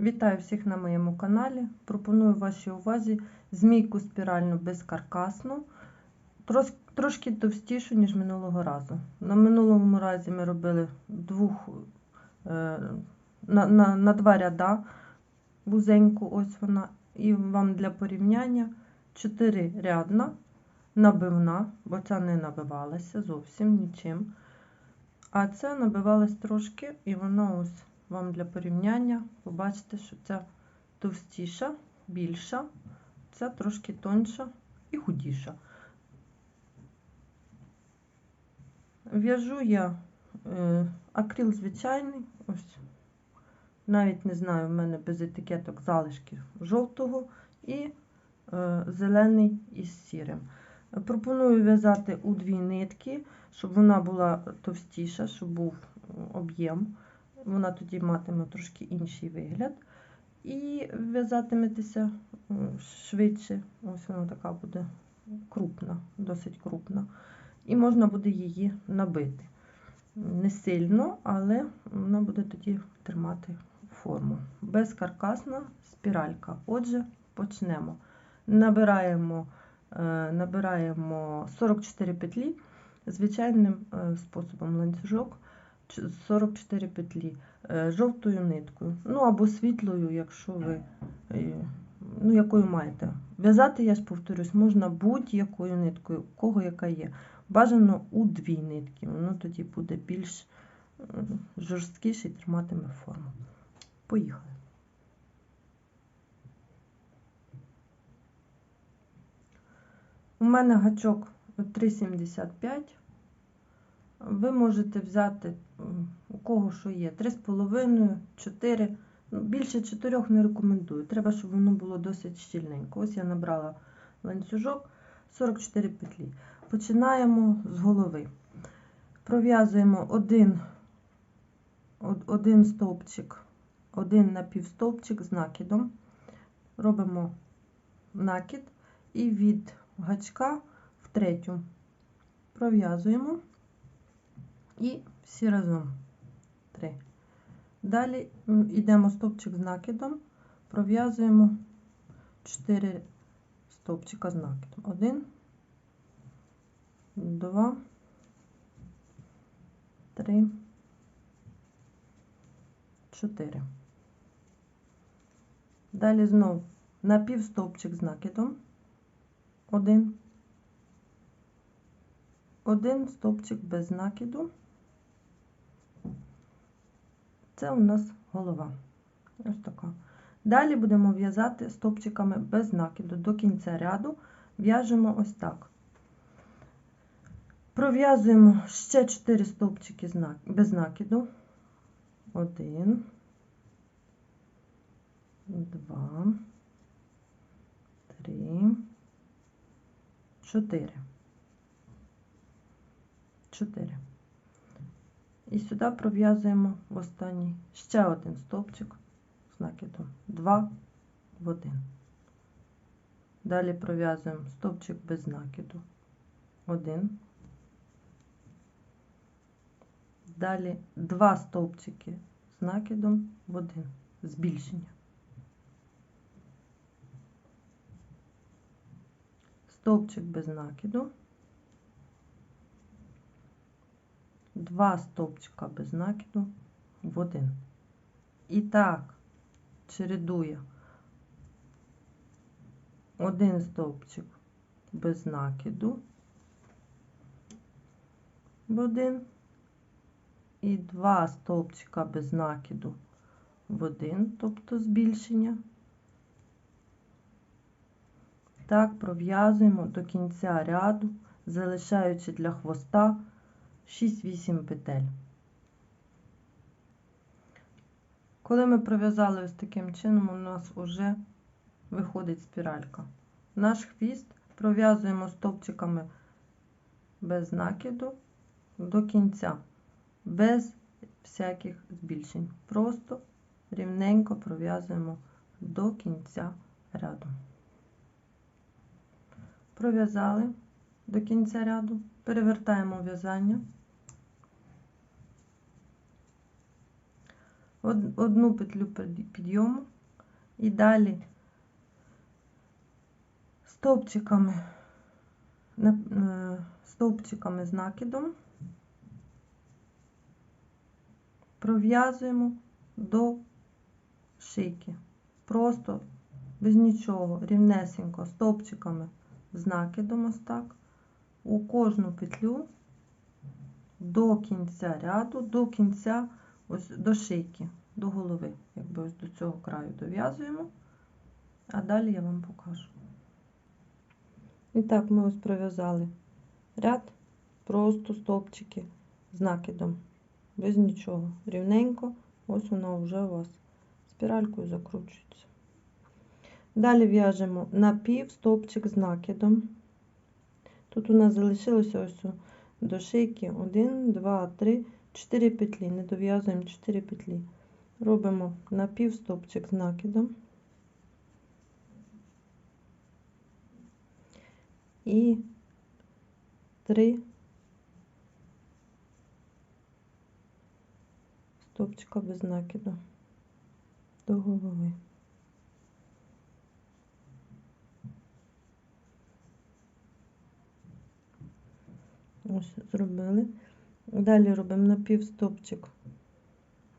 Вітаю всіх на моєму каналі. Пропоную вашій увазі змійку спіральну безкаркасну, трошки товстішу, ніж минулого разу. На минулому разі ми робили двох, е, на, на, на два ряда вузеньку, ось вона. І вам для порівняння 4 рядна, набивна, бо ця не набивалася зовсім нічим. А це набивалась трошки, і вона ось вам для порівняння. Побачите, що ця товстіша, більша, ця трошки тонша і худіша. В'яжу я е, акрил звичайний, ось. Навіть не знаю, в мене без етикеток залишки жовтого і е, зелений із сірим. Пропоную в'язати у дві нитки, щоб вона була товстіша, щоб був об'єм. Вона тоді матиме трошки інший вигляд. І в'язатиметеся швидше. Ось вона така буде крупна, досить крупна. І можна буде її набити. Не сильно, але вона буде тоді тримати форму. Безкаркасна спіралька. Отже, почнемо. Набираємо, набираємо 44 петлі звичайним способом ланцюжок. 44 петлі жовтою ниткою, ну або світлою, якщо ви ну, якою маєте. В'язати, я ж повторюсь, можна будь-якою ниткою, у кого яка є. Бажано у дві нитки, воно тоді буде більш жорсткіше і триматиме форму. Поїхали. У мене гачок 3,75. Ви можете взяти, у кого що є, 3,5, 4. Ну, більше 4 не рекомендую. Треба, щоб воно було досить щільненько. Ось я набрала ланцюжок 44 петлі. Починаємо з голови. Пров'язуємо один, один стовпчик, один напівстовпчик з накидом. Робимо накид і від гачка в третю пров'язуємо. І всі разом три. Далі йдемо стовпчик з накидом, пров'язуємо 4 стовпчика з накидом. 1, 2, 3, 4. Далі знову напівстовпчик з накидом. 1, один стовпчик без накиду. Це у нас голова. Ось така. Далі будемо в'язати стовпчиками без накиду. До кінця ряду в'яжемо ось так. Пров'язуємо ще 4 стовпчики без накиду. 1, 2, 3, 4. 4. І сюди пров'язуємо в останній ще один стовпчик з накидом 2 в 1. Далі пров'язуємо стовпчик без накиду 1. Далі 2 стовпчики з накидом в 1, збільшення. Стовпчик без накиду. Два стовпчика без накиду в один. І так, чередує один стовпчик без накиду в один і два стовпчика без накиду в один, тобто збільшення. Так, пров'язуємо до кінця ряду, залишаючи для хвоста 6-8 петель. Коли ми пров'язали ось таким чином, у нас вже виходить спіралька. Наш хвіст пров'язуємо стовпчиками без накиду до кінця, без всяких збільшень. Просто рівненько пров'язуємо до кінця ряду. Пров'язали до кінця ряду, перевертаємо в'язання. Одну петлю підйому і далі стовпчиками, е, стовпчиками з накидом пров'язуємо до шийки. Просто без нічого, рівнесенько, стовпчиками з накидом ось так. У кожну петлю до кінця ряду, до кінця, ось до шийки, до голови. Якби ось до цього краю дов'язуємо, а далі я вам покажу. І так, ми ось пров'язали ряд, просто стовпчики з накидом, без нічого. Рівненько, ось воно вже у вас спіралькою закручується. Далі в'яжемо напів стовпчик з накидом. Тут у нас залишилося ось до шийки 1, 2, 3, 4 петлі. Не дов'язуємо 4 петлі. Робимо напів стовпчик з накидом. І 3 стовпчика без накиду до голови. Ось зробили. Далі робимо напівстопчик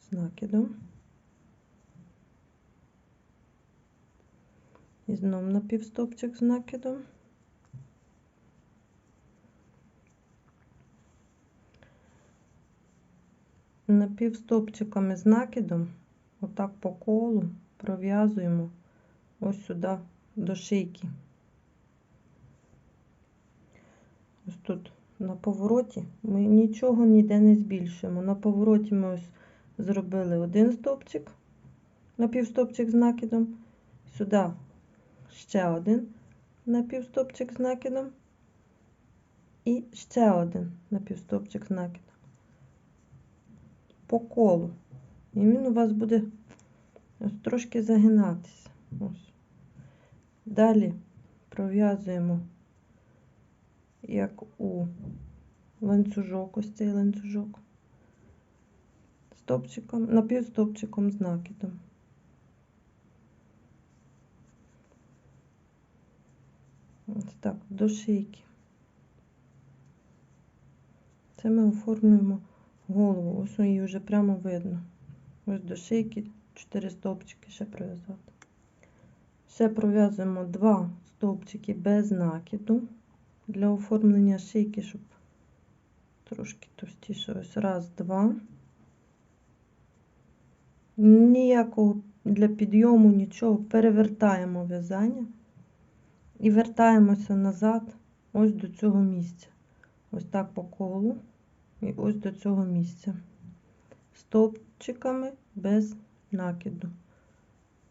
з накидом. І знову напівстопчик з накидом. Напівстопчиками з накидом, отак по колу пров'язуємо ось сюди до шийки. Ось тут на повороті ми нічого ніде не збільшуємо. На повороті ми ось зробили один стовпчик, напівстопчик з накидом, сюди ще один напівстопчик з накидом і ще один напівстопчик з накидом. По колу. І він у вас буде ось трошки загинатися. Ось. Далі пров'язуємо як у ланцюжок, ось цей ланцюжок, стопчиком, напівстопчиком з накидом. Ось так, до шийки. Це ми оформлюємо голову. Ось її вже прямо видно. Ось до шийки 4 стовпчики ще пров'язати. Ще пров'язуємо 2 стовпчики без накиду для оформлення шийки, щоб трошки товстіше. Ось раз, два. Ніякого для підйому нічого. Перевертаємо в'язання і вертаємося назад ось до цього місця. Ось так по колу і ось до цього місця. Стовпчиками без накиду.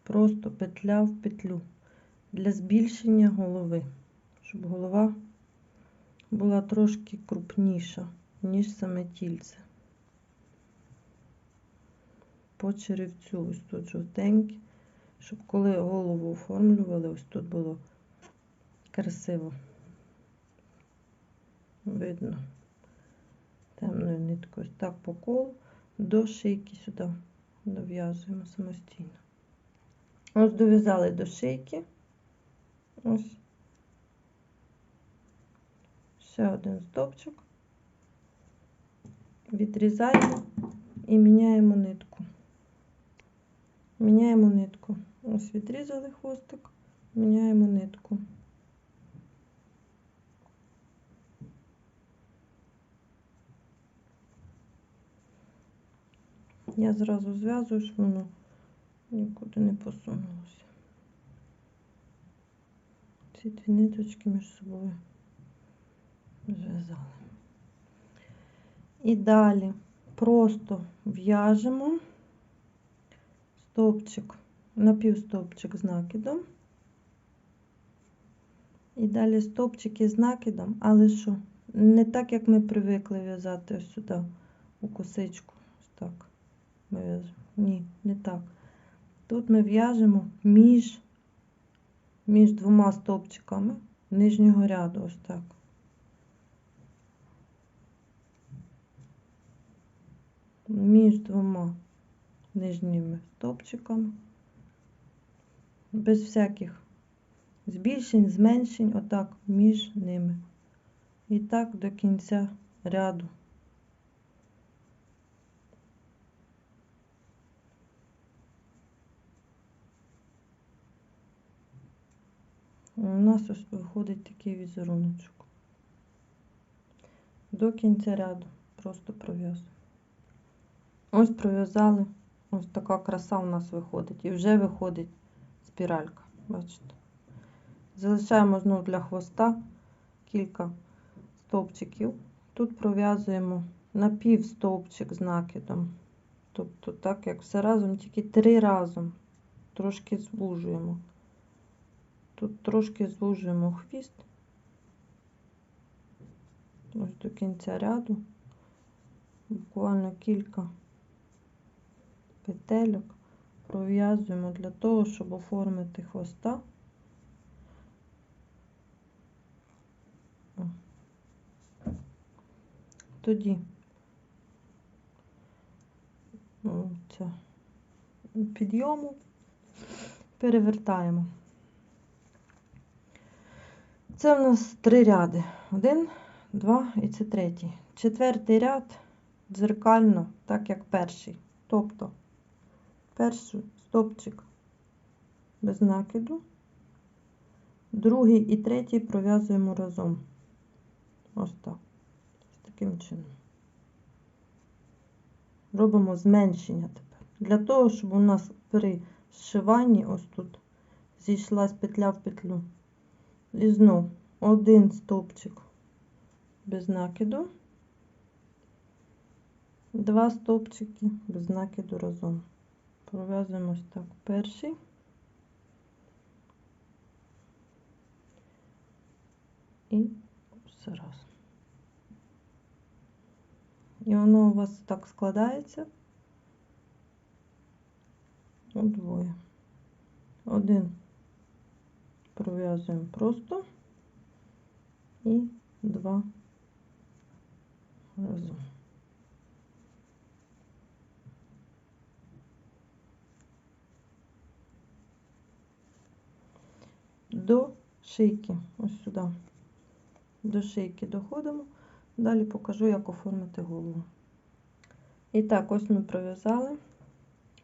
Просто петля в петлю для збільшення голови, щоб голова була трошки крупніша, ніж саме тільце. По черевцю, ось тут жовтенькі, щоб коли голову оформлювали, ось тут було красиво. Видно темною ниткою. Так по колу до шийки сюди дов'язуємо самостійно. Ось дов'язали до шийки. Ось. Ще один стовпчик. Відрізаємо і міняємо нитку. Міняємо нитку. Ось відрізали хвостик, міняємо нитку. Я зразу зв'язую, щоб воно нікуди не посунулося. Ці дві ниточки між собою зв'язали. І далі просто в'яжемо стовпчик, напівстовпчик з накидом. І далі стовпчики з накидом, але що? Не так, як ми привикли в'язати ось сюди, у косичку. Ось так. Ми в'яжемо. Ні, не так. Тут ми в'яжемо між, між двома стовпчиками нижнього ряду, ось так. Між двома нижніми стовпчиками, без всяких збільшень, зменшень, отак між ними. І так до кінця ряду. У нас ось виходить такий візеруночок. До кінця ряду просто пров'язуємо. Ось пров'язали. Ось така краса у нас виходить. І вже виходить спіралька. Бачите? Залишаємо знову для хвоста кілька стовпчиків. Тут пров'язуємо на пів стовпчик з накидом. Тобто, так як все разом, тільки три разом. Трошки звужуємо. Тут трошки звужуємо хвіст. Ось до кінця ряду. Буквально кілька петельок пров'язуємо для того, щоб оформити хвоста. Тоді це, підйому перевертаємо. Це в нас три ряди. Один, два і це третій. Четвертий ряд дзеркально, так як перший. Тобто перший стопчик без накиду, другий і третій пров'язуємо разом. Ось так. Ось таким чином. Робимо зменшення тепер. Для того, щоб у нас при зшиванні ось тут зійшлась петля в петлю. І знов один стовпчик без накиду, два стовпчики без накиду разом. Пров'язуємо ось так перший. І все раз. І воно у вас так складається удвоє. Один пров'язуємо просто і два разом. До шийки, ось сюди, до шийки доходимо, далі покажу, як оформити голову. І так, ось ми пров'язали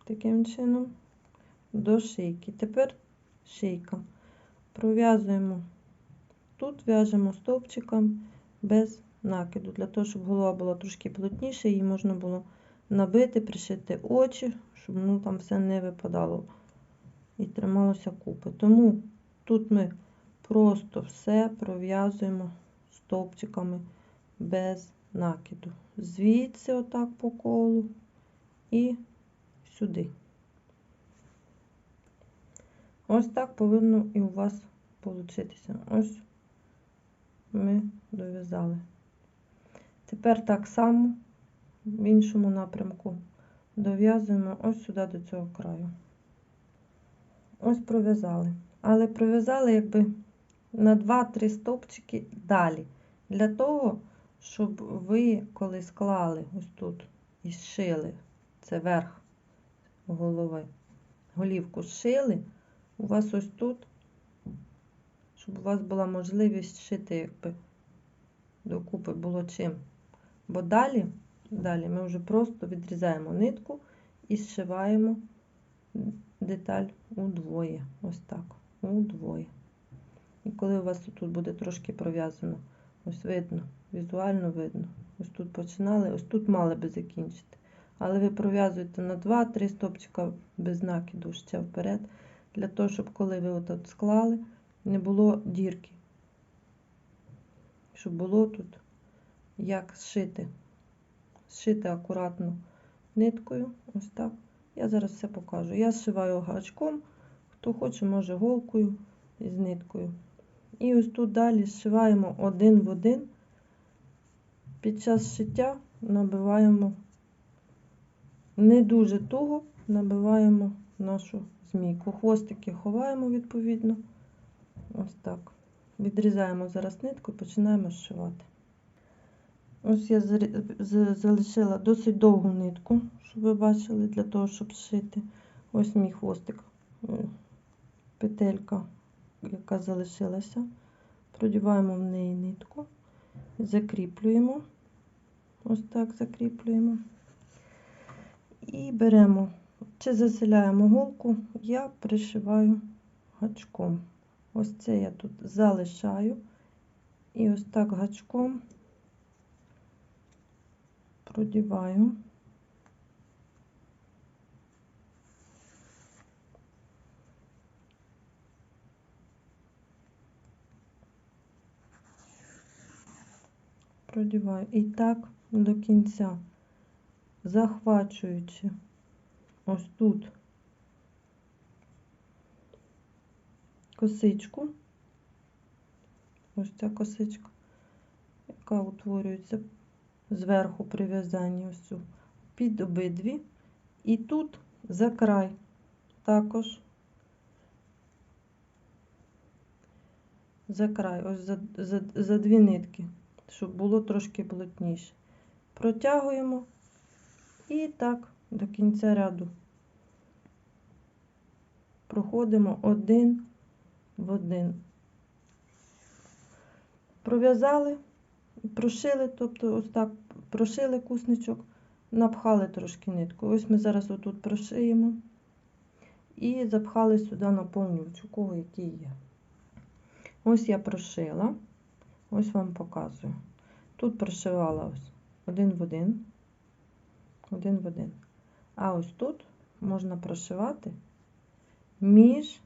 таким чином до шийки. Тепер шийка пров'язуємо тут, в'яжемо стовпчиком без накиду, для того, щоб голова була трошки плотніша, її можна було набити, пришити очі, щоб ну, там все не випадало і трималося купи. Тому тут ми просто все пров'язуємо стовпчиками без накиду. Звідси, отак по колу і сюди. Ось так повинно і у вас получитися. Ось ми дов'язали. Тепер так само в іншому напрямку дов'язуємо ось сюди до цього краю. Ось пров'язали. Але пров'язали якби на 2-3 стовпчики далі. Для того, щоб ви, коли склали ось тут і зшили, це верх голови, голівку зшили, у вас ось тут, щоб у вас була можливість шити, якби докупи було чим. Бо далі, далі ми вже просто відрізаємо нитку і зшиваємо деталь удвоє. Ось так, удвоє. І коли у вас тут буде трошки пров'язано, ось видно, візуально видно. Ось тут починали, ось тут мали би закінчити. Але ви пров'язуєте на 2-3 стопчика без накиду ще вперед для того, щоб коли ви отут склали, не було дірки. Щоб було тут як зшити. Зшити акуратно ниткою. Ось так. Я зараз все покажу. Я зшиваю гачком, хто хоче, може голкою з ниткою. І ось тут далі зшиваємо один в один. Під час шиття набиваємо не дуже туго, набиваємо нашу змійку. Хвостики ховаємо відповідно. Ось так. Відрізаємо зараз нитку і починаємо зшивати. Ось я залишила досить довгу нитку, щоб ви бачили, для того, щоб зшити. Ось мій хвостик, петелька, яка залишилася. Продіваємо в неї нитку, закріплюємо. Ось так закріплюємо. І беремо, чи заселяємо голку, я пришиваю гачком. Ось це я тут залишаю. І ось так гачком продіваю. Продіваю. І так до кінця, захвачуючи ось тут косичку, ось ця косичка, яка утворюється зверху при в'язанні ось цю, під обидві. І тут за край також за край, ось за, за, за дві нитки, щоб було трошки плотніше. Протягуємо і так до кінця ряду проходимо один в один. Пров'язали, прошили, тобто ось так прошили кусничок, напхали трошки нитку. Ось ми зараз отут прошиємо і запхали сюди наповнювач, у кого який є. Ось я прошила, ось вам показую. Тут прошивала ось один в один, один в один. А ось тут можна прошивати між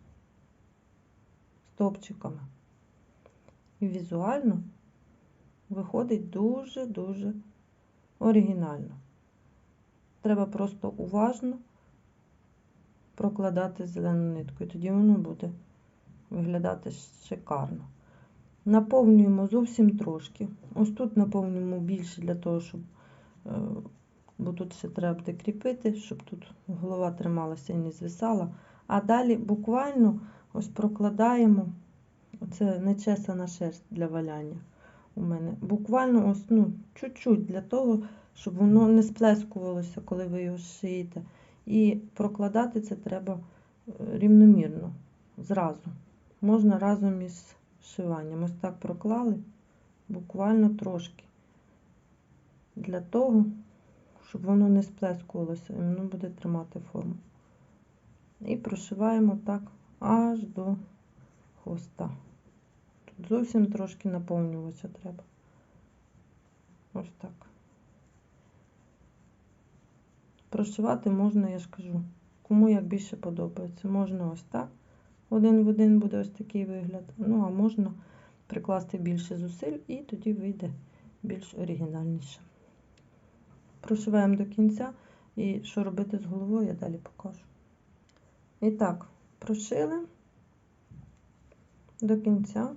стовпчиками. І візуально виходить дуже-дуже оригінально. Треба просто уважно прокладати зелену нитку, і тоді воно буде виглядати шикарно. Наповнюємо зовсім трошки. Ось тут наповнюємо більше для того, щоб, е, бо тут ще треба буде кріпити, щоб тут голова трималася і не звисала. А далі буквально ось прокладаємо, це нечесана шерсть для валяння у мене. Буквально ось, ну, чуть-чуть для того, щоб воно не сплескувалося, коли ви його шиєте. І прокладати це треба е, рівномірно, зразу. Можна разом із шиванням. Ось так проклали, буквально трошки. Для того, щоб воно не сплескувалося, і воно буде тримати форму. І прошиваємо так аж до хвоста. Тут зовсім трошки наповнювача треба. Ось так. Прошивати можна, я ж кажу, кому як більше подобається. Можна ось так. Один в один буде ось такий вигляд. Ну, а можна прикласти більше зусиль і тоді вийде більш оригінальніше. Прошиваємо до кінця. І що робити з головою, я далі покажу. І так, прошили до кінця,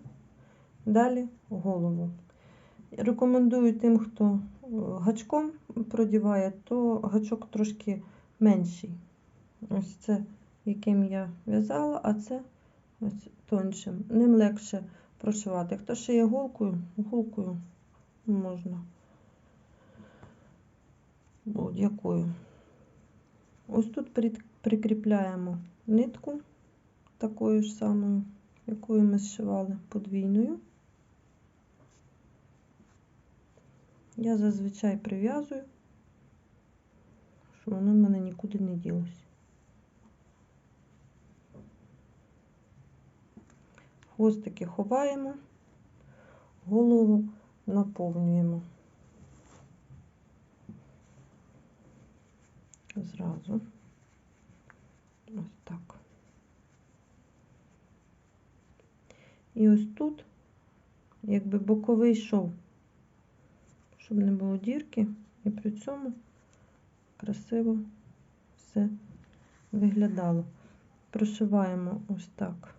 далі голову. Рекомендую тим, хто гачком продіває, то гачок трошки менший. Ось це, яким я в'язала, а це ось тоншим. Ним легше прошивати. Хто шиє голкою, голкою можна будь-якою. Ось тут прикріпляємо нитку такою ж самою, якою ми зшивали подвійною. Я зазвичай прив'язую, щоб воно в мене нікуди не ділося. Хвостики ховаємо, голову наповнюємо зразу. Ось так. І ось тут, якби боковий шов, щоб не було дірки, і при цьому красиво все виглядало. Прошиваємо ось так.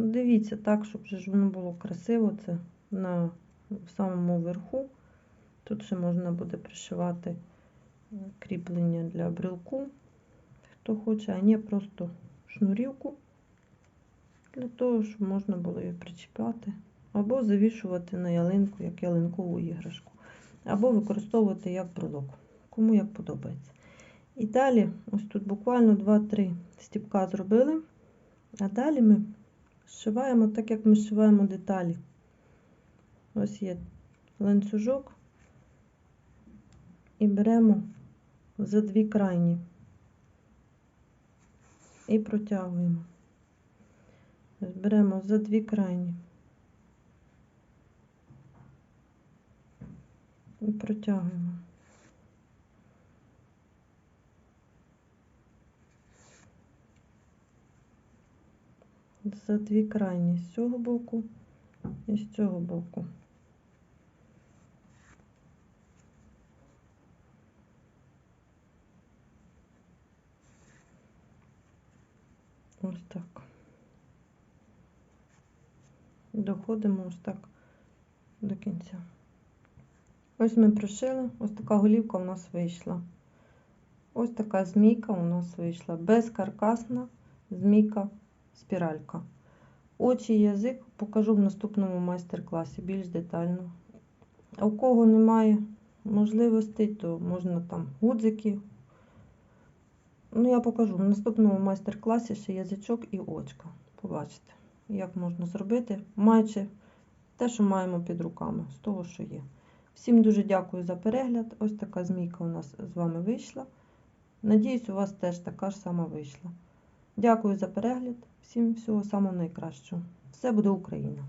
Ну, дивіться так, щоб ж воно було красиво, це на самому верху. Тут ще можна буде пришивати кріплення для брелку, хто хоче, а не просто шнурівку, для того, щоб можна було її причіпати або завішувати на ялинку як ялинкову іграшку, або використовувати як брелок. Кому як подобається. І далі, ось тут буквально 2-3 стіпка зробили, а далі ми зшиваємо так, як ми зшиваємо деталі. Ось є ланцюжок і беремо за дві крайні і протягуємо. Беремо за дві крайні і протягуємо. За дві крайні з цього боку і з цього боку. Ось так. Доходимо ось так до кінця. Ось ми пришили, ось така голівка у нас вийшла. Ось така змійка у нас вийшла. Безкаркасна змійка спіралька. Очі язик покажу в наступному майстер-класі більш детально. А у кого немає можливостей, то можна там гудзики. Ну, я покажу в наступному майстер-класі ще язичок і очка. Побачите, як можна зробити, маючи те, що маємо під руками, з того, що є. Всім дуже дякую за перегляд. Ось така змійка у нас з вами вийшла. Надіюсь, у вас теж така ж сама вийшла. Дякую за перегляд. Всім всього самого найкращого. Все буде Україна!